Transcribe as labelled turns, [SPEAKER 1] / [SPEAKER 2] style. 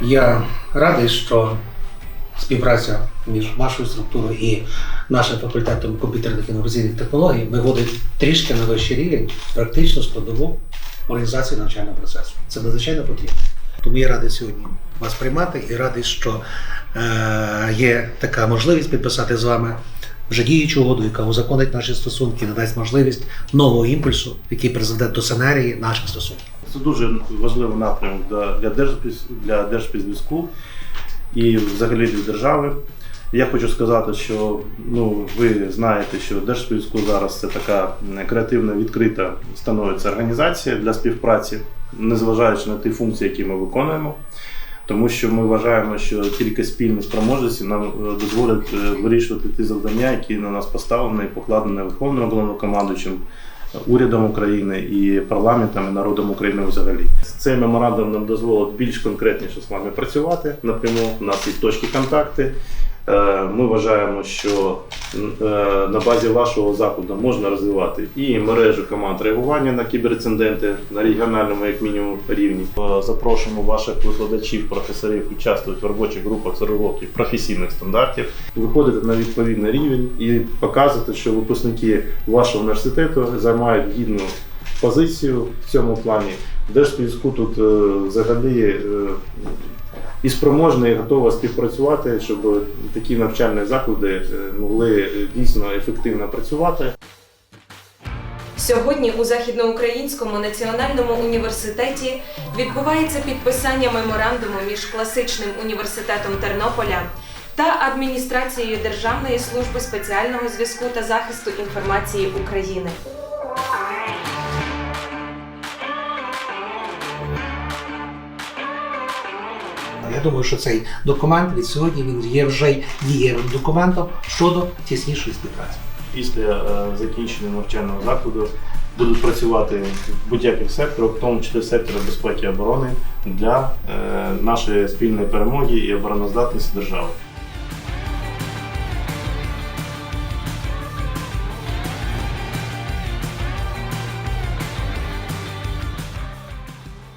[SPEAKER 1] Я радий, що співпраця між вашою структурою і нашим факультетом комп'ютерних інноваційних технологій виводить трішки на вищий рівень практичну складову організації навчального процесу. Це надзвичайно потрібно. Тому я радий сьогодні вас приймати і радий, що е, є така можливість підписати з вами вже діючу угоду, яка узаконить наші стосунки, надасть можливість нового імпульсу, який призведе до сценарії наших стосунків.
[SPEAKER 2] Це дуже важливий напрямок для, для, для Держспецзв'язку і взагалі для держави. Я хочу сказати, що ну, ви знаєте, що Держспецзв'язку зараз це така креативна, відкрита становиться організація для співпраці, незважаючи на ті функції, які ми виконуємо. Тому що ми вважаємо, що тільки спільні спроможності нам е, дозволять е, вирішувати ті завдання, які на нас поставлені і покладені Верховним головнокомандуючим, урядом України і парламентом і народом України взагалі. Цей меморандум нам дозволить більш конкретніше з вами працювати напряму. У нас є точки контакти. Е, Ми вважаємо, що е, на базі вашого закладу можна розвивати і мережу команд реагування на кіберциденти на регіональному, як мінімум, рівні. Е, Запрошуємо ваших викладачів, професорів участвувати в робочих групах з розробки професійних стандартів, виходити на відповідний рівень і показувати, що випускники вашого університету займають гідну позицію в цьому плані. Держспільську тут взагалі і спроможна, і готова співпрацювати, щоб такі навчальні заклади е, могли дійсно ефективно працювати.
[SPEAKER 3] Сьогодні у Західноукраїнському національному університеті відбувається підписання меморандуму між класичним університетом Тернополя та адміністрацією Державної служби спеціального зв'язку та захисту інформації України.
[SPEAKER 1] Я думаю, що цей документ від сьогодні він є вже дієвим документом щодо тіснішої співпраці.
[SPEAKER 2] Після е, закінчення навчального закладу будуть працювати в будь-яких секторах, в тому числі секторі безпеки і оборони для е, нашої спільної перемоги і обороноздатності держави.